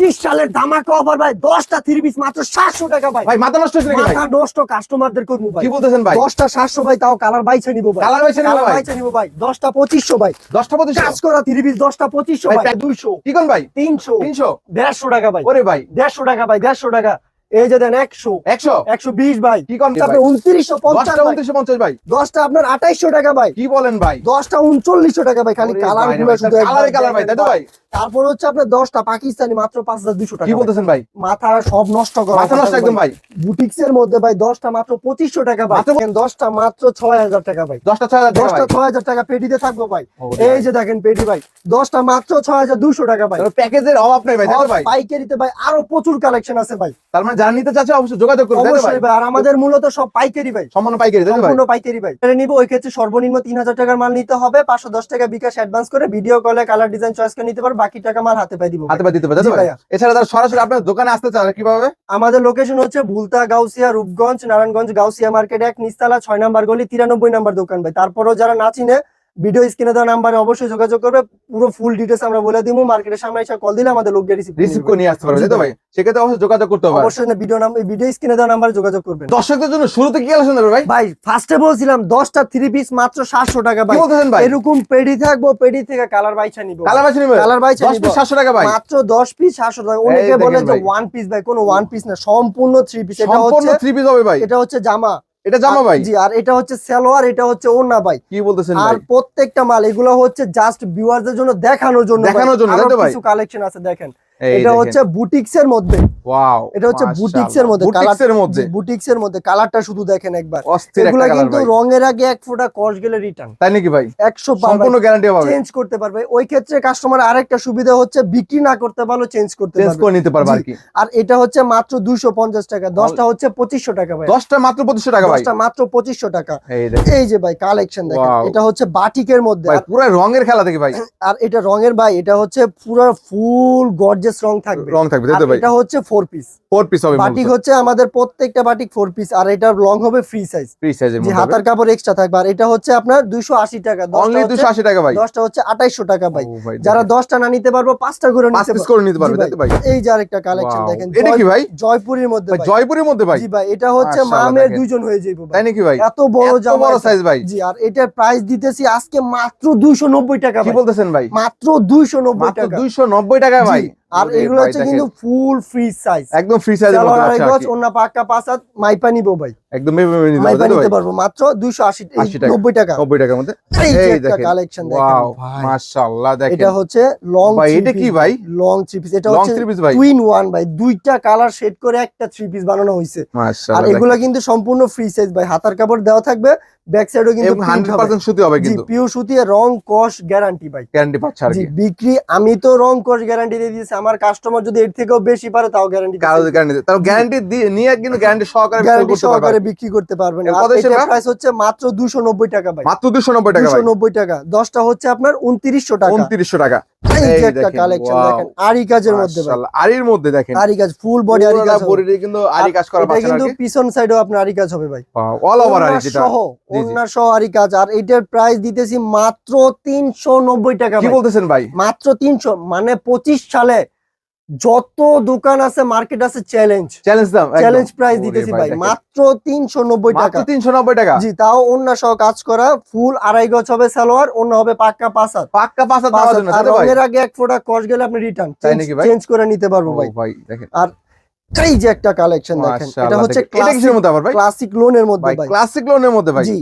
পঁচিশ সালের ধামাকা অফার ভাই দশটা থ্রি পিস মাত্র সাতশো টাকা ভাই। ভাই মাথা নষ্ট হয়েছে নাকি ভাই? মাথা নষ্ট কাস্টমারদের করব ভাই। কি বলতেছেন ভাই? দশটা সাতশো ভাই তাও কালার বাইছে নিবো ভাই। কালার বাইছে নিবো ভাই? বাইছে নিবো ভাই। দশটা পঁচিশশো ভাই। দশটা পঁচিশ কাজ করা থ্রি পিস দশটা পঁচিশশো ভাই দুইশো কি কোন ভাই তিনশো? তিনশো। দেড়শো টাকা ভাই। ওরে ভাই। দেড়শো টাকা ভাই দেড়শো টাকা। এই যে দেন একশো। একশো? একশো বিশ ভাই। কি কম উনত্রিশশো পঞ্চাশ উনত্রিশশো পঞ্চাশ ভাই। দশটা আপনার আঠাইশশো টাকা ভাই। কি বলেন ভাই? দশটা উনচল্লিশশো টাকা ভাই খালি কালার ভাই, কালারে কালার তাই তো ভাই? তারপর হচ্ছে আপনার দশটা পাকিস্তানি মাত্র পাঁচ হাজার দুশো টাকা কি বলতেছেন ভাই? মাথা সব নষ্ট করা মাথা নষ্ট একদম ভাই। বুটিক্স এর মধ্যে ভাই দশটা মাত্র পঁচিশশো টাকা ভাই। দশটা মাত্র ছয় হাজার টাকা ভাই। দশটা ছয় হাজার টাকা দশটা ছয় হাজার টাকা পেটিতে থাকব ভাই। এই যে দেখেন পেটি ভাই দশটা মাত্র ছয় হাজার দুশো টাকা ভাই। প্যাকেজের অভাব নেই ভাই পাইকারিতে ভাই আরও প্রচুর কালেকশন আছে ভাই। তার মানে যারা নিতে চাচ্ছে অবশ্যই যোগাযোগ করুন ভাই অবশ্যই ভাই? আর আমাদের মূলত সব পাইকারি ভাই। সম্পূর্ণ পাইকারি ভাই? সম্পূর্ণ পাইকারি ভাই। এটা নিবো ওই ক্ষেত্রে সর্বনিম্ন তিন হাজার টাকার মাল নিতে হবে পাঁচশো দশ টাকা বিকাশ অ্যাডভান্স করে ভিডিও কলে কালার ডিজাইন চয়েস করে নিতে পারবে বাকি টাকা মাল হাতে পাই দিব হাতে পায়ে দিতে পারে তাই ভাই। এছাড়া তারা সরাসরি আপনার দোকানে আসতে চায় কীভাবে? আমাদের লোকেশন হচ্ছে ভুলতা গাউসিয়া রূপগঞ্জ নারায়ণগঞ্জ গাউসিয়া মার্কেট এক নিস্তালা ছয় নাম্বার গলি তিরানব্বই নাম্বার দোকান ভাই। তারপরেও যারা না চিনে ভিডিও স্ক্রিনে দেওয়া নাম্বারে অবশ্যই যোগাযোগ করবে। পুরো ফুল ডিটেলস আমরা বলে দিব। মার্কেটের সামনে এসে কল দিলে আমাদের লোক রিসিভ রিসিভ করে নিয়ে আসতে পারবে তাই তো ভাই। সেক্ষেত্রে অবশ্যই যোগাযোগ করতে হবে। অবশ্যই না ভিডিও নাম্বার ভিডিও স্ক্রিনে দেওয়া নাম্বারে যোগাযোগ করবেন। দর্শকদের জন্য শুরুতে কি কালেকশন দেবে ভাই? ভাই ফার্স্টে বলছিলাম দশটা থ্রি পিস মাত্র সাতশো টাকা কি ভাই ভাই? এরকম পেডি থাকব পেডি থেকে কালার বাইছা নিবো। কালার বাছি নেবে? কালার বাইছা দশ নিবো। পিস সাতশো টাকা ভাই। মাত্র দশ পিস সাতশো টাকা। অনেকে বলে যে। ওয়ান পিস ভাই কোনো ওয়ান পিস না সম্পূর্ণ থ্রি পিস এটা হচ্ছে সম্পূর্ণ থ্রি পিস হবে ভাই। এটা হচ্ছে জামা। এটা জামা ভাই? জি আর এটা হচ্ছে সালোয়ার এটা হচ্ছে ওড়না ভাই। কি বলতেছেন আর প্রত্যেকটা মাল এগুলো হচ্ছে জাস্ট ভিউয়ারদের জন্য দেখানোর জন্য দেখানোর জন্য, ভাই? কিছু কালেকশন আছে দেখেন। এটা হচ্ছে বুটিক্স এর মধ্যে। ওয়াও এটা হচ্ছে বুটিক্স এর মধ্যে বুটিক্স এর মধ্যে? বুটিক্স এর মধ্যে কালারটা শুধু দেখেন একবার। এগুলা কিন্তু রঙের আগে এক ফোঁটা কস গেলে রিটার্ন তাই নাকি ভাই? একশো সম্পূর্ণ গ্যারান্টি পাবে। চেঞ্জ করতে পারবে। ওই ক্ষেত্রে কাস্টমার আরেকটা সুবিধা হচ্ছে বিক্রি না করতে পারল চেঞ্জ করতে চেঞ্জ করে নিতে পারবে আর কি। আর এটা হচ্ছে মাত্র দুইশো পঞ্চাশ টাকা দশটা হচ্ছে পঁচিশশো টাকা ভাই। দশটা মাত্র পঁচিশশো টাকা ভাই। দশটা মাত্র পঁচিশশো টাকা। এই যে ভাই কালেকশন দেখেন। এটা হচ্ছে বাটিকের মধ্যে। পুরো রঙের খেলা দেখি ভাই। আর এটা রঙের ভাই এটা হচ্ছে পুরো ফুল গর্জেস রং থাকবে। রং থাকবে তাই তো ভাই? এটা হচ্ছে ফোর পিস ফোর পিস হবে বাটিক হচ্ছে আমাদের প্রত্যেকটা বাটিক ফোর পিস আর এটার লং হবে ফ্রি সাইজ ফ্রি সাইজের মধ্যে হাতার কাপড় এক্সট্রা থাকবে আর এটা হচ্ছে আপনার দুইশো আশি টাকা অনলি দুশো আশি টাকা ভাই। দশটা হচ্ছে আঠাইশো টাকা ভাই। যারা দেখেন। দশটা না নিতে পারব পাঁচটা করে পাঁচ নিতে পিস করে নিতে পারবে তাই তো ভাই? এই যে আরেকটা কালেকশন দেখেন এটা কি ভাই? জয়পুরের মধ্যে ভাই। জয়পুরের মধ্যে ভাই? জি ভাই এটা হচ্ছে মা মাশাআল্লাহ দুইজন হয়ে যাইবো ভাই। তাই নাকি ভাই? এত বড় জামা বড় সাইজ ভাই। জি আর এটার প্রাইস দিতেছি আজকে মাত্র দুইশো নব্বই টাকা কি বলতেছেন ভাই? মাত্র দুইশো নব্বই মাত্র টাকা। দুইশো নব্বই টাকা ভাই। আর এগুলো হচ্ছে কিন্তু ফুল ফ্রি সাইজ একদম ফ্রি পাক্কা পাঁচ মাইপা নিবো ভাই। একদম মাইপা নিতে পারব মাত্র দুইশো আশি 80 টাকা। নব্বই টাকা। নব্বই টাকার মধ্যে? এই একটা দেখেন। কালেকশন দেখেন মাশাআল্লাহ দেখেন। এটা হচ্ছে লং ভাই, এটা কি ভাই? লং থ্রি পিস এটা হচ্ছে থ্রি পিস ভাই? টুইন ওয়ান ভাই দুইটা কালার শেড করে একটা থ্রি পিস বানানো হয়েছে। আর এগুলা কিন্তু সম্পূর্ণ ফ্রি সাইজ ভাই হাতার কাপড় দেওয়া থাকবে ব্যাক সাইডও কিন্তু এবং হান্ড্রেড পার্সেন্ট সুতি হবে কিন্তু। পিওর সুতি রং কস গ্যারান্টি ভাই। গ্যারান্টি পাচ্ছে আর বিক্রি আমি তো রং কস গ্যারান্টি দিয়ে দিয়েছি। আমার কাস্টমার যদি এর থেকেও বেশি পারে তাও গ্যারান্টি কারও গ্যারান্টি তার গ্যারান্টি দিয়ে নিয়ে কিন্তু গ্যারান্টি সহকারে বিক্রি গ্যারান্টি করতে পারবে। সহকারে বিক্রি করতে পারবেন? এটার প্রাইস হচ্ছে মাত্র 290 টাকা ভাই। মাত্র দুশো নব্বই টাকা ভাই। 290 টাকা। 10টা হচ্ছে আপনার 2900 টাকা। উনত্রিশশো টাকা। এই এই যে একটা কালেকশন দেখেন আরি কাজের মধ্যে মাশাআল্লাহ আরির মধ্যে দেখেন। আরি কাজ ফুল বডি আরি কাজ বডিতে কিন্তু আরি কাজ করা এটা কিন্তু পিছন সাইডেও আপনার আরি কাজ হবে ভাই। অল ওভার আরি যেটা। সহ আরি কাজ আর এটার প্রাইস দিতেছি মাত্র 390 টাকা কি বলতেছেন ভাই? মাত্র 300 মানে 25 সালে যত দোকান আছে মার্কেট আছে চ্যালেঞ্জ চ্যালেঞ্জ দাম চ্যালেঞ্জ প্রাইস দিতেছি ভাই। মাত্র 390 টাকা মাত্র তিনশো নব্বই টাকা? জি তাও অন্য সহ কাজ করা ফুল আড়াই গজ হবে সালোয়ার অন্য হবে পাক্কা পাঁচ হাত পাক্কা পাওয়ার হাত। জন্য আর রঙের আগে এক ফোঁটা কস গেলে আপনি রিটার্ন? চেঞ্জ করে নিতে পারব ভাই। ভাই দেখেন। আর এই যে একটা কালেকশন দেখেন এটা হচ্ছে কিসের মধ্যে আবার ভাই? ক্লাসিক লোনের মধ্যে ভাই ক্লাসিক লোনের মধ্যে ভাই। জি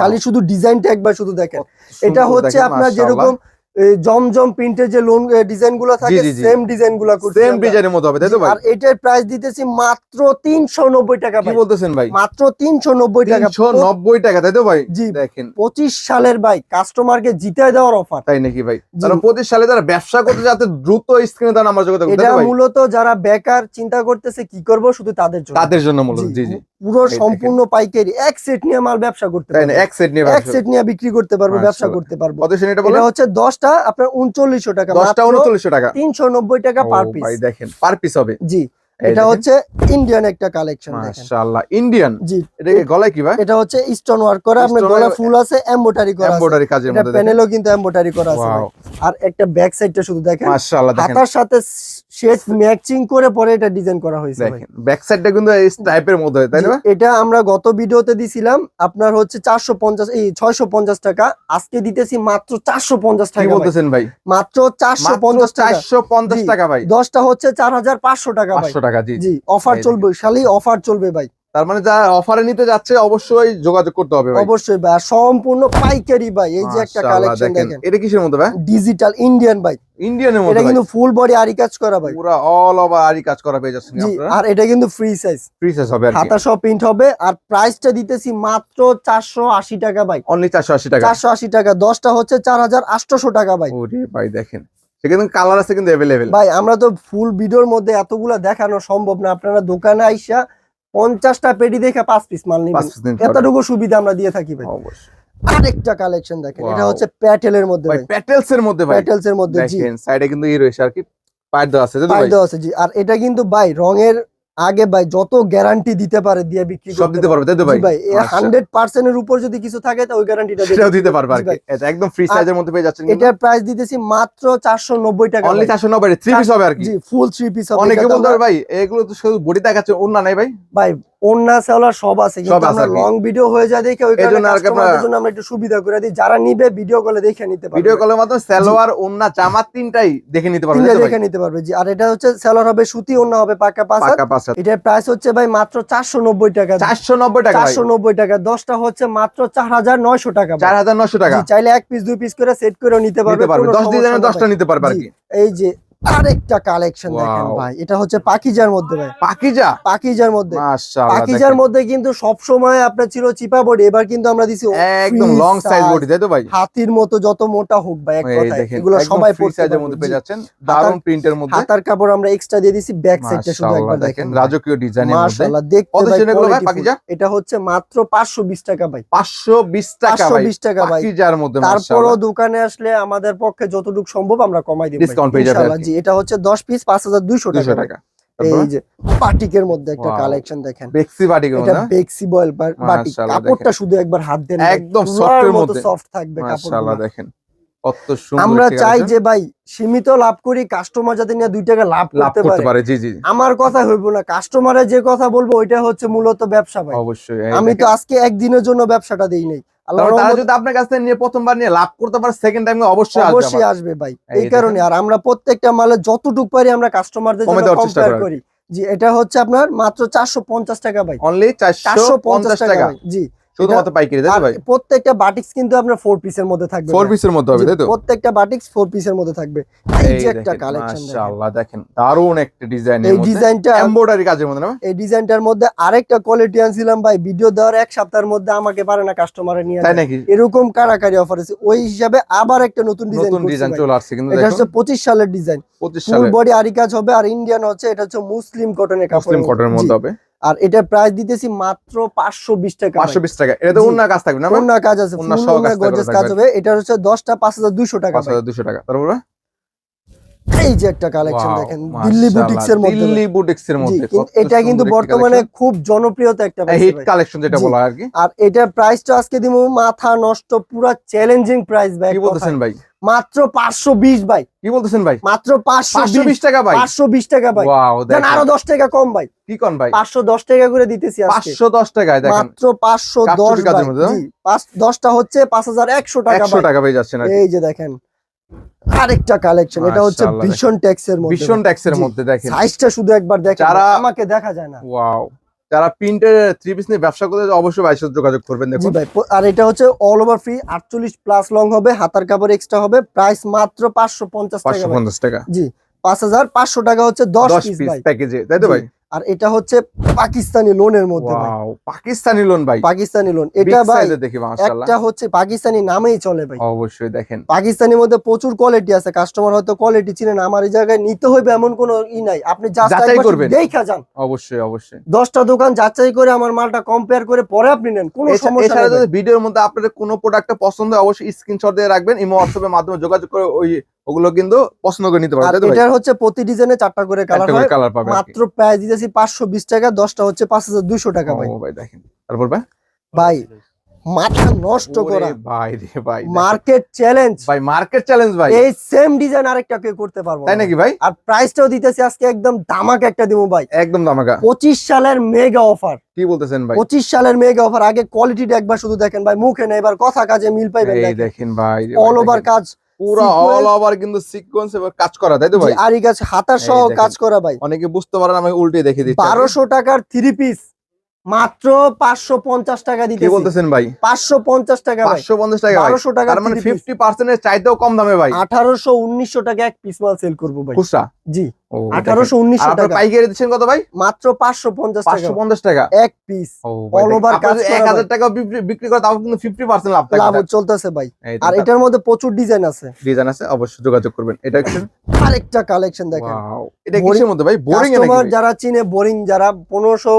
খালি শুধু ডিজাইনটা একবার শুধু দেখেন। এটা হচ্ছে আপনার যেরকম জমজম প্রিন্টের যে লোন ডিজাইনগুলো থাকে। সেম ডিজাইনগুলো সেম। ডিজাইনের মধ্যে হবে তাই তো ভাই? আর এটার প্রাইস দিতেছি মাত্র তিনশো নব্বই টাকা কি বলতেছেন ভাই? মাত্র তিনশো নব্বই টাকা। তিনশো নব্বই টাকা তাই তো ভাই? জি দেখেন। পঁচিশ সালের ভাই কাস্টমারকে জিতায় দেওয়ার অফার তাই নাকি ভাই? সালে যারা ব্যবসা করতে যাতে দ্রুত স্ক্রিনে তার নাম্বার যোগাযোগ করতে এটা মূলত যারা বেকার চিন্তা করতেছে কি করব শুধু তাদের জন্য। তাদের জন্য মূলত জি জি পুরো সম্পূর্ণ পাইকারি এক সেট নিয়ে মাল ব্যবসা করতে পারবে। এক সেট নিয়ে এক সেট নিয়ে বিক্রি করতে পারব ব্যবসা করতে পারব। এটা হচ্ছে দশটা আপনার উনচল্লিশশো টাকা দশটা উনচল্লিশশো টাকা। তিনশো নব্বই টাকা পার পিস দেখেন পার পিস হবে। জি এটা হচ্ছে ইন্ডিয়ান একটা কালেকশন মাশাআল্লাহ ইন্ডিয়ান জি। এটা গলায় কি ভাই? এটা হচ্ছে স্টোন ওয়ার্ক করা আপনার গলা ফুল আছে এমব্রয়ডারি করা আছে। এমব্রয়ডারি কাজের মধ্যে প্যানেলও কিন্তু এমব্রয়ডারি করা আছে আর একটা ব্যাক সাইডটা শুধু দেখেন। মাশাআল্লাহ দেখেন। হাতার সাথে শেড ম্যাচিং করে পরে এটা ডিজাইন করা হয়েছে দেখেন ব্যাক সাইডটা কিন্তু এই টাইপের মধ্যে হয়, তাই না? এটা আমরা গত ভিডিওতে দিছিলাম আপনার হচ্ছে চারশো পঞ্চাশ এই ছয়শো পঞ্চাশ টাকা আজকে দিতেছি মাত্র চারশো পঞ্চাশ কি টাকা বলতেছেন ভাই? মাত্র চারশো মাত্র পঞ্চাশ টাকা। চারশো পঞ্চাশ জি। টাকা ভাই। দশটা হচ্ছে চার হাজার পাঁচশো টাকা ভাই। পাঁচশো টাকা জি জি। অফার চলবে খালি অফার চলবে ভাই। তার মানে যারা অফারে নিতে যাচ্ছে অবশ্যই যোগাযোগ করতে হবে ভাই অবশ্যই ভাই আর সম্পূর্ণ পাইকারি ভাই এই যে একটা মাশাআল্লাহ, কালেকশন দেখেন দেখেন এটা কিসের মধ্যে ভাই ডিজিটাল ইন্ডিয়ান ভাই ইন্ডিয়ানের এটা মধ্যে ভাই কিন্তু ফুল বডি আরি কাজ করা ভাই পুরো অল ওভার আরি কাজ করা পেয়ে যাচ্ছেন জি আপনারা আর এটা কিন্তু ফ্রি সাইজ ফ্রি সাইজ হবে আর কি হাতা সহ প্রিন্ট হবে আর প্রাইসটা দিতেছি মাত্র চারশো আশি টাকা ভাই অনলি 480 টাকা চারশো আশি টাকা দশটা হচ্ছে চার হাজার আটশোশো টাকা ভাই ওরে ভাই দেখেন সেখানে কালার আছে কিন্তু अवेलेबल ভাই আমরা তো ফুল ভিডিওর মধ্যে এতগুলা দেখানো সম্ভব না আপনারা দোকানে আইসা পঞ্চাশটা পেটি দেখে পাঁচ পিস মাল নিবেন। এতটুকু সুবিধা আমরা দিয়ে থাকি ভাই। আরেকটা কালেকশন দেখেন এটা. হচ্ছে প্যাটেলের মধ্যে ভাই প্যাটেলস এর মধ্যে ভাই। প্যাটেলস এর মধ্যে জি। সাইডে কিন্তু ই রয়েছে আর কি পাইট আছে তাই পাই দেওয়া আছে জি। আর এটা কিন্তু ভাই রঙের আগে ভাই যত গ্যারান্টি দিতে পারে দিয়ে বিক্রি সব দিতে পারবে তাই তো ভাই? ভাই আচ্ছা। হান্ড্রেড পার্সেন্ট এর উপর যদি কিছু থাকে তো ওই গ্যারান্টিটা সেটাও দিতে পারবে। আর কি। এটা একদম ফ্রি সাইজের মধ্যে পেয়ে যাচ্ছেন। এটার প্রাইস দিতেছি মাত্র চারশো নব্বই টাকা অনলি চারশো 490 থ্রি পিস হবে আর কি। জি ফুল থ্রি পিস হবে। অনেকে বলতে ভাই এগুলো তো শুধু বডি দেখাচ্ছে অন্য নাই ভাই। ভাই ওন্না সেলার সব আছে কিন্তু আমরা লং ভিডিও হয়ে যায় দেখে ওই কারণে কাস্টমারদের জন্য আমরা একটু সুবিধা করে দিই। যারা নিবে ভিডিও কলে দেখে নিতে পারবে। ভিডিও কলের মাধ্যমে সালোয়ার ওন্না জামা তিনটাই দেখে নিতে পারবে তিনটে দেখে নিতে পারবে জি। আর এটা হচ্ছে সেলার হবে সুতি ওন্না হবে পাকা পাঁচ। এটার প্রাইস হচ্ছে ভাই মাত্র চারশো নব্বই টাকা। 490 টাকা ভাই। চারশো নব্বই টাকা। দশটা হচ্ছে মাত্র চার হাজার নয়শো টাকা ভাই। 4900 টাকা। চাইলে এক পিস দুই পিস করে সেট করে নিতে পারবে 10 ডিজাইনের 10টা নিতে পারবে আর কি। এই যে আরেকটা কালেকশন দেখেন ভাই। এটা হচ্ছে পাকিজার মধ্যে ভাই। পাকিজা? পাকিজার মধ্যে। পাকিজার মধ্যে কিন্তু সব সময় আপনার ছিল চিপা বডি এবার কিন্তু আমরা দিছি একদম লং সাইজ বডি তাই তো ভাই? হাতির মতো যত মোটা হোক ভাই এক কথায়। এগুলো সবাই ফ্রি সাইজের মধ্যে পেয়ে যাচ্ছেন। দারুণ প্রিন্টের মধ্যে। হাতার কাপড় আমরা এক্সট্রা দিয়ে দিছি ব্যাক সাইডটা শুধু একবার দেখেন রাজকীয় ডিজাইনের মধ্যে। মাশাআল্লাহ দেখতে ভাই পাকিজা? এটা হচ্ছে মাত্র 520 টাকা ভাই। 520 টাকা ভাই। 520 টাকা ভাই। পাকিজার মধ্যে তারপরও দোকানে আসলে আমাদের পক্ষে যতটুকু সম্ভব আমরা কমাই দিব Discount পেয়ে যাবে আর কি। জি এটা হচ্ছে 10 পিস 5200 200 টাকা। টাকা। এই যে বাটিকের মধ্যে একটা কালেকশন দেখেন। বেক্সি বাটিক এটা বেক্সি বয়েল বাটিক। কাপড়টা শুধু একবার হাত দেন একদম এর মতো। সফট থাকবে মাশাআল্লাহ কাপড় দেখেন। কত সুন্দর আমরা চাই যে ভাই সীমিত লাভ করি কাস্টমার যাতে নিয়ে দুই টাকা লাভ করতে পারে। জি জি আমার কথা হইব না। কাস্টমারের যে কথা বলব ওইটা হচ্ছে মূলত ব্যবসা ভাই। অবশ্যই আমি তো আজকে একদিনের জন্য ব্যবসাটা দেই নাই। তারা যদি আপনার কাছ থেকে নিয়ে প্রথমবার নিয়ে লাভ করতে পারে সেকেন্ড টাইমে অবশ্যই অবশ্যই আসবে ভাই। এই কারণে আর আমরা প্রত্যেকটা মালে যতটুক পারি আমরা কাস্টমারদের জন্য কম্পেয়ার করি। জি এটা হচ্ছে আপনার মাত্র চারশো পঞ্চাশ টাকা ভাই। অনলি চারশো টাকা। জি। শুধুমাত্র পাইকারি তাই ভাই? প্রত্যেকটা বাটিক্স কিন্তু আপনার ফোর পিসের মধ্যে থাকবে ফোর পিসের মধ্যে হবে তাই তো? প্রত্যেকটা বাটিক্স ফোর পিসের মধ্যে থাকবে। এই যে একটা কালেকশন মাশাআল্লাহ দেখেন দারুণ একটা ডিজাইন এই ডিজাইনটা এমব্রয়ডারি কাজের মধ্যে না এই ডিজাইনটার মধ্যে আরেকটা কোয়ালিটি আনছিলাম ভাই ভিডিও দেওয়ার এক সপ্তাহের মধ্যে আমাকে পারে না কাস্টমারে নিয়ে তাই। নাকি? এরকম কারাকারি অফার আছে। ওই হিসাবে আবার একটা নতুন ডিজাইন নতুন ডিজাইন চলে আসছে কিন্তু এটা হচ্ছে পঁচিশ সালের ডিজাইন 25 ফুল বডি আরি কাজ হবে আর ইন্ডিয়ান হচ্ছে এটা হচ্ছে মুসলিম কটনের কাপড় মুসলিম কটনের মধ্যে। হবে। আর এটা প্রাইস দিতেছি মাত্র পাঁচশো বিশ টাকা পাঁচশো বিশ টাকা। এটা তো অন্য কাজ থাকবে না অন্য কাজ আছে অন্য কাজ হবে। এটা হচ্ছে দশটা পাঁচ হাজার দুইশো টাকা ভাই। 5200 টাকা। তারপরে? এই যে একটা কালেকশন দেখেন দিল্লি বুটিক্স এর মধ্যে দিল্লি বুটিক্স এর মধ্যে এটা কিন্তু বর্তমানে খুব জনপ্রিয়তা একটা হিট কালেকশন যেটা বলা আর কি। আর এটার প্রাইসটা আজকে দিব মাথা নষ্ট পুরা চ্যালেঞ্জিং প্রাইস ভাই কি বলতেছেন ভাই? মাত্র পাঁচশো বিশ ভাই। কি বলতেছেন ভাই? মাত্র পাঁচশো 520 টাকা ভাই? পাঁচশো বিশ টাকা ভাই। ওয়াও দেখেন। আরও দশ টাকা কম ভাই। কি কোন ভাই? পাঁচশো দশ টাকা করে দিতেছি আজকে। 510 টাকায় দেখেন। মাত্র পাঁচশো দশ কারচুপি জি পাঁচ দশটা হচ্ছে পাঁচ হাজার একশো টাকা 100 টাকা পেয়ে যাচ্ছেন কি। এই যে দেখেন আরেকটা কালেকশন এটা হচ্ছে ভীষণ ট্যাক্স এর মধ্যে। ভীষণ ট্যাক্সের মধ্যে দেখেন। সাইজটা শুধু একবার দেখেন আমাকে দেখা যায় না। ওয়াও যারা প্রিন্টের থ্রি পিস নিয়ে ব্যবসা করতে অবশ্যই ভাইয়ের সাথে যোগাযোগ করবেন দেখুন। ভাই আর এটা হচ্ছে অল ওভার ফ্রি আটচল্লিশ প্লাস লং হবে হাতার কাপড় এক্সট্রা হবে প্রাইস মাত্র পাঁচশো পঞ্চাশ টাকা পাঁচশো ভাই। পঞ্চাশ টাকা। জি পাঁচ হাজার পাঁচশো টাকা হচ্ছে দশ দশ পিস পিস প্যাকেজে তাই তো ভাই? আর এটা হচ্ছে পাকিস্তানি লোনের মধ্যে পাকিস্তানি লোন ভাই। পাকিস্তানি লোন। এটা ভাই একটা হচ্ছে পাকিস্তানি নামেই চলে ভাই। অবশ্যই দেখেন। পাকিস্তানের মধ্যে প্রচুর কোয়ালিটি আছে। কাস্টমার হয়তো কোয়ালিটি চিনেন আমার এই জায়গায় নিতে হইবে এমন কোনো ই নাই। আপনি যাচাই করবেন। দেখা যান। অবশ্যই অবশ্যই। দশটা দোকান যাচাই করে আমার মালটা কম্পেয়ার করে পরে আপনি নেন। কোনো সমস্যা নেই ভিডিওর মধ্যে আপনাদের কোনো প্রোডাক্টটা পছন্দ হয় অবশ্যই স্ক্রিনশট দিয়ে রাখবেন। ইমো হোয়াটসঅ্যাপের মাধ্যমে যোগাযোগ করে ওই ওগুলো কিন্তু পছন্দ করে নিতে ভাই? এটার হচ্ছে প্রতি ডিজাইনে চারটা করে কালার হয়। কালার কি। মাত্র প্রাইস দিতেছি পাঁচশো বিশ টাকা দশটা হচ্ছে পাঁচ হাজার দুইশো টাকা ভাই। ভাই দেখেন। তারপর ভাই? ভাই মাথা নষ্ট করা। ভাই রে ভাই মার্কেট চ্যালেঞ্জ ভাই মার্কেট চ্যালেঞ্জ ভাই। এই সেম ডিজাইন আরেকটা কেউ করতে পারব তাই নাকি ভাই? আর প্রাইসটাও দিতেছি আজকে একদম দামাক একটা দিব ভাই। একদম দামাকা পঁচিশ সালের মেগা অফার কি বলতেছেন ভাই? পঁচিশ সালের মেগা অফার আগে কোয়ালিটিটা একবার শুধু দেখেন ভাই মুখে নেই এবার কথা কাজে মিল পাইবেন এই দেখেন। ভাই অল ওভার কাজ। পুরো অল ওভার কিন্তু সিকোয়েন্স কাজ করা তাই তো ভাই? আরি গাছ হাতার সহ কাজ করা ভাই। অনেকে বুঝতে পারেন আমি উল্টে দেখে দিচ্ছি। বারোশো টাকার থ্রি পিস মাত্র পাঁচশো পঞ্চাশ টাকা কি দিতে বলতেছেন ভাই? পাঁচশো পঞ্চাশ টাকা টাকা তার মানে ফিফটি পার্সেন্টের চাইতেও কম দামে ভাই। আঠারোশো উনিশশো টাকা এক পিস মাল সেল করব ভাই। খুচরা? জি। আঠারোশো উনিশশো টাকা। পাইকারি দিচ্ছেন কত ভাই? মাত্র পাঁচশো পঞ্চাশ পাঁচশো পঞ্চাশ টাকা? এক পিস এক হাজার টাকা বিক্রি- বিক্রি করে তাও কিন্তু ফিফটি পার্সেন্ট লাভ লাভ চলতেছে ভাই। আর এটার মধ্যে প্রচুর ডিজাইন আছে। ডিজাইন আছে অবশ্যই যোগাযোগ করবেন। এটা আরেকটা কালেকশন দেখেন। এটা কিসের মধ্যে ভাই? বোরিং কাস্টমার যারা চিনে বোরিং যারা পনেরোশো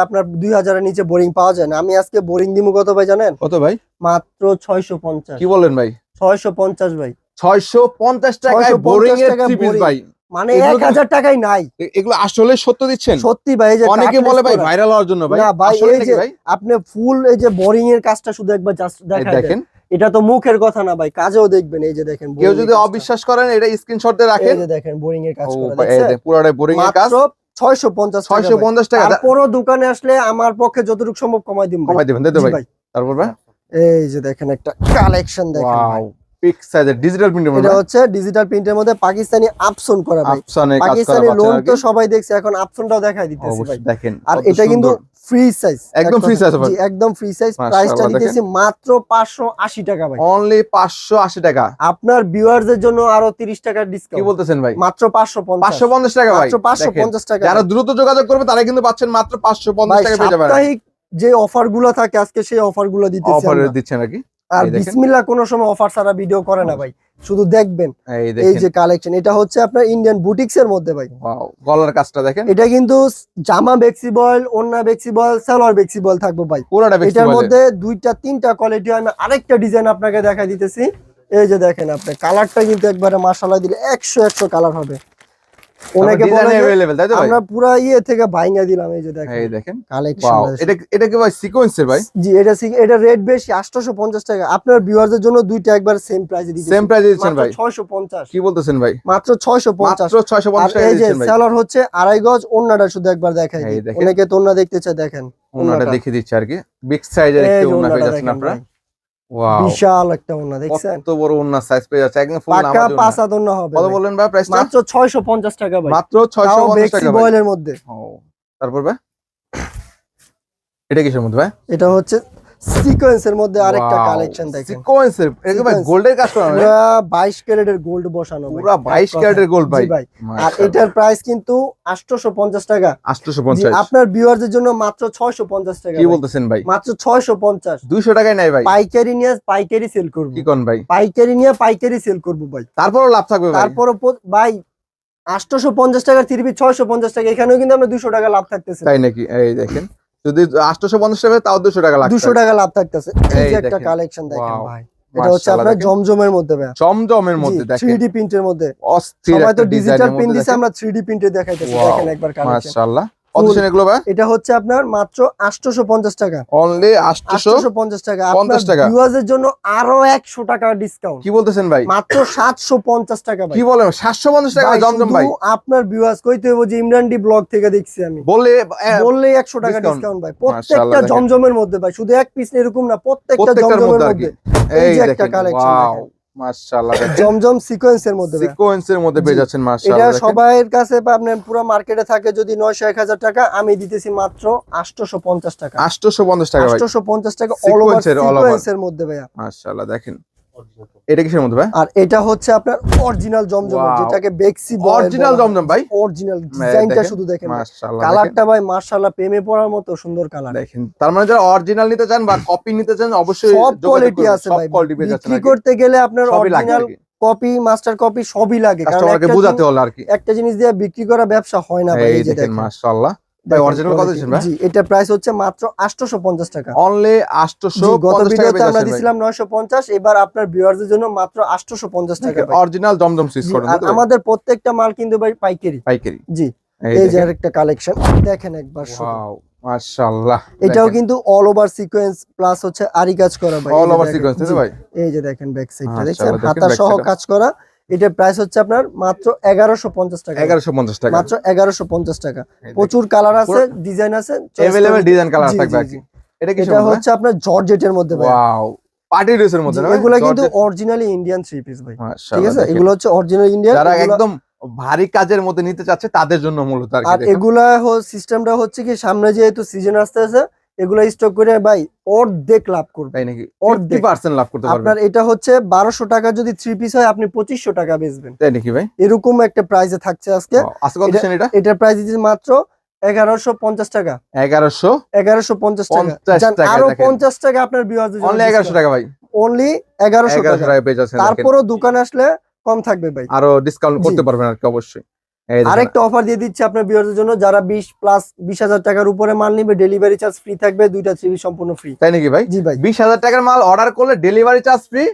আপনার দুই হাজারের নিচে বোরিং পাওয়া যায় না। আমি আজকে বোরিং দিমু কত ভাই জানেন? কত ভাই? মাত্র ছয়শো পঞ্চাশ। কি বলেন ভাই? ছয়শো পঞ্চাশ ভাই। ছয়শো পঞ্চাশ টাকায় বোরিং এর টাকা থ্রি পিস ভাই। মানে এক হাজার টাকাই নাই। এগুলো আসলে সত্য দিচ্ছেন? সত্যি ভাই যে অনেকে বলে ভাই ভাইরাল হওয়ার জন্য ভাই। না ভাই, এই যে- আপনি ফুল এই যে বোরিং এর কাজটা শুধু একবার জাস্ট দেখেন। এটা তো মুখের কথা না ভাই কাজেও দেখবেন এই যে দেখেন কেউ যদি অবিশ্বাস করেন এটা স্ক্রিনশট দিয়ে এই রাখেন। যে দেখেন বোরিং এর কাজ করা দেখছেন? পুরোটাই বোরিং এর কাজ। মাত্র ছয়শো পঞ্চাশ ছয়শো পঞ্চাশ টাকা দা- তারপরও দোকানে আসলে আমার পক্ষে যতটুকু সম্ভব কমাই দিব কমাই দেবেন তাই তো ভাই? তারপর ভাই? এই যে দেখেন একটা কালেকশন দেখেন পিক সাইজের ডিজিটাল প্রিন্টের মধ্যে? এটা হচ্ছে ডিজিটাল প্রিন্টের মধ্যে পাকিস্তানি আপসন করা ভাই। কাজ করা পাকিস্তানি লোন তো সবাই দেখছে এখন আপসনটাও দেখাই দিতেছি ভাই। দেখেন আর এটা কিন্তু ফ্রি সাইজ একদম free size আবার। একদম ফ্রি সাইজ প্রাইসটা দিতেছি মাত্র 580 টাকা ভাই। অনলি পাঁচশো আশি টাকা। আপনার ভিউয়ারদের জন্য আরও 30 টাকার কি বলতেছেন ভাই? মাত্র 550 পাঁচশো পঞ্চাশ টাকা ভাই। মাত্র 550 টাকা যারা দ্রুত যোগাযোগ করবে তারা কিন্তু পাচ্ছেন মাত্র পাঁচশো পঞ্চাশ ভাই টাকা পেয়ে যাবেন। যে অফারগুলো থাকে আজকে সেই অফারগুলো দিতেছি অফারে। দিচ্ছেন নাকি? আর বিসমিল্লাহ কোনো সময় অফার ছাড়া ভিডিও করে না ভাই। শুধু দেখবেন এই যে কালেকশন এটা হচ্ছে আপনার ইন্ডিয়ান বুটিক্স এর মধ্যে ভাই। গলার কাজটা দেখেন। এটা কিন্তু জামা বেক্সি বেক্সিবল ওন্না বেক্সিবল সালোয়ার বেক্সিবল থাকবে ভাই। বেক্সি এটার মধ্যে দুইটা তিনটা কোয়ালিটি আমি আরেকটা ডিজাইন আপনাকে দেখাই দিতেছি। এই যে দেখেন আপনি কালারটা কিন্তু একবারে মাশাআল্লাহ দিলে একশো একশো কালার হবে। আমরা পুরো ইয়ে থেকে ভাইঙ্গা দিলাম দেখেন। এটা ভাই এটা রেট বেশি 850 টাকা। আপনার জন্য দুইটা একবার সেম দিচ্ছেন ভাই। বলতেছেন ভাই? মাত্র হচ্ছে আড়াই গজ শুধু একবার দেখাই অনেকে তোন্না দেখতে চাই দেখেন। ওন্নাটা দেখিয়ে দিচ্ছি আর কি। বিশাল একটা ওন্না দেখছেন? কত বড় ওনা সাইজ পেয়ে যাচ্ছে একদম ফুল পাকা পাঁচ ওন্না হবে কত। বললেন ভাই প্রাইসটা মাত্র 650 টাকা ভাই। মাত্র তাও 650 টাকা ভাই। বয়েলের মধ্যে। ও তারপর ভাই? এটা কিসের মধ্যে ভাই? এটা হচ্ছে সিকোয়েন্সের মধ্যে আরেকটা কালেকশন দেখেন। সিকোয়েন্সের ভাই গোল্ডের কাজ করা পুরা 22 ক্যারেটের গোল্ড বসানো। পুরা 22 ক্যারেটের গোল্ড ভাই। ভাই। আর এটার প্রাইস কিন্তু 850 টাকা। জি, 850 আপনার ভিউয়ারদের জন্য মাত্র 650 টাকা কি। বলতেছেন ভাই? মাত্র 650 200 টাকায় নাই ভাই। পাইকারি নিয়ে পাইকারি সেল করব। কি কোন ভাই? পাইকারি নিয়ে পাইকারি সেল করব ভাই। তারপরও লাভ থাকবে ভাই? তারপর ভাই 850 টাকার থ্রি পিস 650 টাকা। এখানেও কিন্তু আমরা 200 টাকা লাভ থাকতেছে। তাই নাকি? এই দেখেন। যদি 850 টাকা তাও 200 টাকা লাগবে 200 টাকা লাভ থাকতেছে। এই যে একটা কালেকশন দেখেন ভাই। এটা হচ্ছে আপনার জমজমের মধ্যে ভাই। জমজমের মধ্যে দেখেন। 3D প্রিন্টের মধ্যে। অস্থির সবাই তো ডিজিটাল প্রিন্ট দিছে আমরা 3D প্রিন্টে দেখাইতেছি. দেখেন একবার কালেকশন মাশাআল্লাহ। কত এগুলো ভাই? এটা হচ্ছে আপনার মাত্র 850 টাকা। অনলি 800 850 টাকা। 50 আপনার টাকা। ভিউয়ারদের জন্য আরও 100 টাকা ডিসকাউন্ট কি বলতেছেন ভাই? মাত্র 750 টাকা ভাই। কি বলেন? 750 টাকা জমজম ভাই আপনার ভিউয়ার্স কইতে হইব যে ইমরান ডি ব্লগ থেকে দেখছি আমি। বলে এ, বললেই 100 টাকা ডিসকাউন্ট ভাই। প্রত্যেকটা জমজমের মধ্যে ভাই। শুধু এক পিস এরকম না প্রত্যেকটা জমজমের মধ্যে। এই যে একটা দেখেন। মাশাআল্লাহ জমজম সিকোয়েন্সের মধ্যে সিকোয়েন্সের মধ্যে পেয়ে। যাচ্ছেন মাশাআল্লাহ কাছে বা আপনার পুরো মার্কেটে থাকে যদি নয়শো এক হাজার টাকা আমি দিতেছি মাত্র আটশোশো পঞ্চাশ টাকা। 850 টাকা টাকা অল ওভার এর সিকোয়েন্সের মধ্যে ভাইয়া। মাশাআল্লাহ দেখেন। এটা কিসের মধ্যে ভাই? আর এটা হচ্ছে আপনার অরিজিনাল জমজম যেটাকে বেক্সি অরিজিনাল জমজম ভাই? অরিজিনাল ডিজাইনটা শুধু দেখেন মাশাআল্লাহ কালারটা ভাই মার্শাল্লাহ প্রেমে পড়ার মতো সুন্দর কালার দেখেন তার মানে যারা অরিজিনাল নিতে চান বা কপি নিতে চান অবশ্যই সব কোয়ালিটি। আছে ভাই। বিক্রি কি। করতে গেলে আপনার অরিজিনাল কপি মাস্টার কপি সবই লাগে। কারণ একটা জিনিস- আর কি। একটা জিনিস দিয়ে বিক্রি করা ব্যবসা হয় না ভাই এই যে দেখেন। মাশাআল্লাহ। ভাই অরিজিনাল কত দিচ্ছেন ভাই? জি এটা প্রাইস হচ্ছে মাত্র 850 টাকা। অনলি 850 গত ভিডিওতে আমরা দিছিলাম 950 এবার আপনার ভিউয়ারদের জন্য মাত্র 850 টাকা অরিজিনাল জমজম সুইচ জি, আমাদের প্রত্যেকটা মাল কিন্তু ভাই পাইকারি। পাইকারি। জি এই যে কালেকশন দেখেন একবার ওয়াও মাশাআল্লাহ এটাও কিন্তু অল ওভার সিকোয়েন্স প্লাস হচ্ছে আরি কাজ করা ভাই অল ওভার সিকোয়েন্স ভাই? এই যে দেখেন ব্যাক সাইডটা দেখেন হাতা সহ কাজ করা এটার প্রাইস হচ্ছে আপনার মাত্র এগারোশো পঞ্চাশ টাকা। 1150 টাকা। মাত্র এগারোশো পঞ্চাশ টাকা। প্রচুর কালার আছে ডিজাইন আছে choice ডিজাইন কালার থাকবে জি, আর কি। জি। এটা কি এটা হচ্ছে আপনার জর্জেটের মধ্যে ওয়াও পার্টি ড্রেসের মধ্যে না এগুলো কিন্তু। অরিজিনালি ইন্ডিয়ান থ্রি পিস ভাই। ঠিক আছে? এগুলো হচ্ছে অরিজিনাল ইন্ডিয়ান যারা একদম ভারী কাজের মধ্যে নিতে চাচ্ছে তাদের জন্য মূলত আর। এগুলা সিস্টেমটা হচ্ছে কি সামনে যেহেতু সিজন আসতে আছে এগুলা স্টক করে ভাই অর্ধেক লাভ করবে। তাই নাকি? অর্ধেক। 50% লাভ করতে পারবেন। আপনার এটা হচ্ছে বারোশো টাকা যদি থ্রি পিস হয় আপনি পঁচিশশো টাকা বেচবেন। তাই নাকি ভাই? এরকম একটা প্রাইসে থাকছে আজকে। আজকে কত এটা এটার প্রাইস দিচ্ছে মাত্র এগারোশো পঞ্চাশ টাকা। 1100 এগারোশো পঞ্চাশ টাকা। 50 যান টাকা আরও দেখেন। পঞ্চাশ টাকা আপনার বিওয়াজ অনলি 1100 টাকা ভাই। অনলি এগারোশো 1100 টাকা। তারপরও দোকান আসলে কম থাকবে ভাই। আরও ডিসকাউন্ট করতে পারবেন আর কি অবশ্যই। আরেকটা অফার দিয়ে দিচ্ছে আপনার বিয়ারদের জন্য। যারা বিশ প্লাস বিশ হাজার টাকার উপরে মাল নিবে ডেলিভারি চার্জ ফ্রি থাকবে দুইটা থ্রি সম্পূর্ণ ফ্রি তাই নাকি ভাই? জি ভাই। বিশ হাজার টাকার মাল অর্ডার করলে ডেলিভারি চার্জ ফ্রি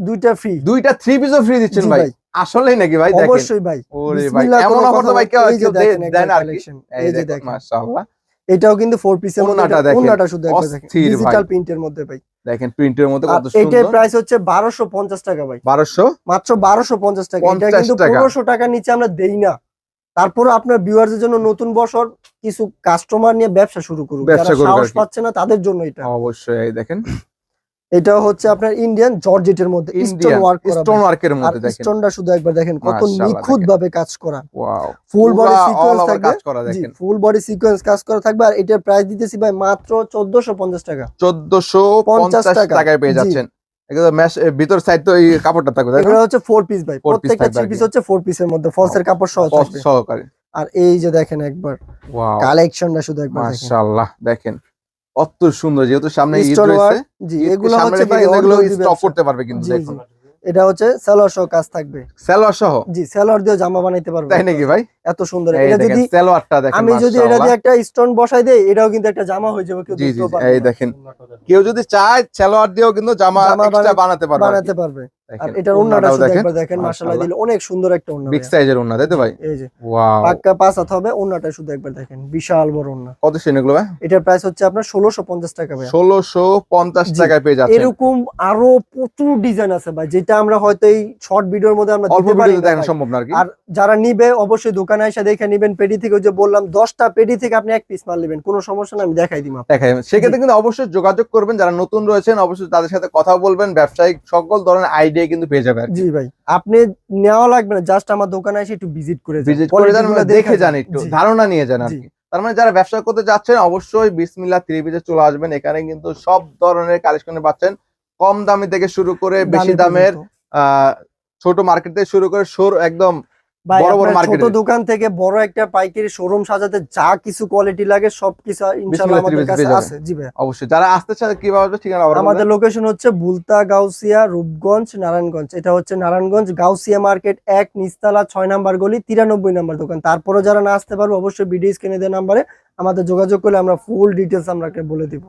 দুইটা ফ্রি দুইটা থ্রি পিসও ফ্রি দিচ্ছেন ভাই। আসলেই নাকি ভাই? দেখেন। অবশ্যই ভাই। ওরে ভাই এমন অফার তো ভাই কেউ এই যে কেউ দেখেন দেয় না আর কি এই যে দেখেন। মাশাআল্লাহ। এটাও কিন্তু ফোর পিসের এটা- দেখেন। ওড়নাটা শুধু একবার দেখেন। ডিজিটাল প্রিন্টের মধ্যে ভাই। দেখেন প্রিন্টের মধ্যে কত এটার প্রাইস হচ্ছে বারোশো পঞ্চাশ টাকা ভাই। 1200 মাত্র বারোশো পঞ্চাশ টাকা। এটা 50 কিন্তু টাকা। পনেরোশো টাকার নিচে আমরা দেই না। তারপরে আপনার ভিউয়ারদের জন্য নতুন বছর কিছু কাস্টমার নিয়ে ব্যবসা শুরু ব্যবসা যারা সাহস পাচ্ছে না তাদের জন্য এটা। অবশ্যই এই দেখেন। এটা হচ্ছে আপনার ইন্ডিয়ান জর্জেটের মধ্যে স্টোন ওয়ার্ক করা স্টোন ওয়ার্কের মধ্যে দেখেন। স্টোনটা শুধু একবার দেখেন কত নিখুঁত ভাবে কাজ করা। ওয়াও ফুল বডি সিকোয়েন্স থাকবে। কাজ করা দেখেন। ফুল বডি সিকোয়েন্স কাজ করা থাকবে। আর এটার প্রাইস দিতেছি ভাই মাত্র 1450 টাকা। 1450 টাকা। টাকায় পেয়ে যাচ্ছেন। এগুলো ম্যাশ ভিতর সাইড তো এই কাপড়টা থাকবে এগুলো হচ্ছে ফোর পিস ভাই। প্রত্যেকটা থ্রি পিস হচ্ছে পিসের মধ্যে ফলসের কাপড় সহ সহকারে। আর এই যে দেখেন একবার কালেকশনটা শুধু একবার দেখেন। মাশাআল্লাহ দেখেন। কত সুন্দর যেহেতু সামনে ঈদ রয়েছে জি এগুলো হচ্ছে ভাই এগুলো স্টক করতে পারবে কিন্তু দেখুন। এটা হচ্ছে সেলর সহ কাজ থাকবে। সেলর সহ? জি সেলর দিয়ে জামা বানাইতে পারবে। তাই নাকি ভাই? এত সুন্দর। এটা যদি সেলরটা দেখেন আমি যদি এটা দিয়ে একটা স্টোন বসাই দেই এটাও কিন্তু একটা জামা হয়ে যাবে কেউ জি, পারবে এই দেখেন। কেউ যদি চায় সালোয়ার দিয়েও কিন্তু জামা এক্সট্রা বানাতে পারবে বানাতে পারবে। আর এটার ওন্নাটা ওড়নাটাও শুধু দেখেন। একবার দেখেন মাশাআল্লাহ। দিলে অনেক সুন্দর একটা ওন্না বিগ সাইজের ওন্না তাই তো ভাই? এই যে ওয়াও পাক্কা পাঁচ হাত হবে ওন্নাটা শুধু একবার দেখেন বিশাল বড় ওন্না কত সেন এগুলো ভাই? এটার প্রাইস হচ্ছে আপনার ষোলোশো পঞ্চাশ টাকা ভাই ষোলোশো পঞ্চাশ জি। টাকায় পেয়ে যাচ্ছেন। এরকম আরও প্রচুর ডিজাইন আছে ভাই যেটা আমরা হয়তো এই শর্ট ভিডিওর মধ্যে আমরা দিতে পারি না দেখানো সম্ভব না আর কি। আর যারা নিবে অবশ্যই দোকানে এসে দেখে নিবেন। পেডি থেকে ওই যে বললাম দশটা পেডি থেকে আপনি এক পিস মাল নেবেন কোনো সমস্যা না আমি দেখাই দিব আপনাকে। দেখাই সেক্ষেত্রে কিন্তু অবশ্যই যোগাযোগ করবেন যারা নতুন রয়েছেন অবশ্যই তাদের সাথে কথা বলবেন ব্যবসায়িক সকল ধরনের আইডিয়া কিন্তু পেয়ে যাবে জি ভাই। আপনি নেওয়া লাগবে না জাস্ট আমার দোকানে এসে একটু ভিজিট করে ভিজিট করে যান Quality মানে দেখে যান। একটু ধারণা নিয়ে যান আর কি। তার মানে যারা ব্যবসা করতে যাচ্ছেন অবশ্যই বিসমিল্লা পিসে চলে আসবেন। এখানে কিন্তু সব ধরনের কালেকশন পাচ্ছেন। কম দামি থেকে শুরু করে বেশি দামের আহ, ছোট মার্কেট থেকে শুরু করে সর একদম বড় বড় আপনার ছোট দোকান থেকে বড় একটা পাইকারি শোরুম সাজাতে যা কিছু কোয়ালিটি লাগে সবকিছু ইনশাআল্লাহ আমাদের কাছে আছে। জি ভাই। অবশ্যই। যারা আসতে চায় কীভাবে আসবে ঠিকানা আমাদের লোকেশন হচ্ছে বুলতা গাউসিয়া রূপগঞ্জ নারায়ণগঞ্জ। এটা হচ্ছে নারায়ণগঞ্জ গাউসিয়া মার্কেট এক নিস্তালা ছয় নাম্বার গলি তিরানব্বই নাম্বার দোকান। তারপরে যারা না আসতে পারবে অবশ্যই ভিডিও স্ক্রিনে দেওয়া নাম্বারে আমাদের যোগাযোগ করলে আমরা ফুল ডিটেলস আমরা বলে দিব।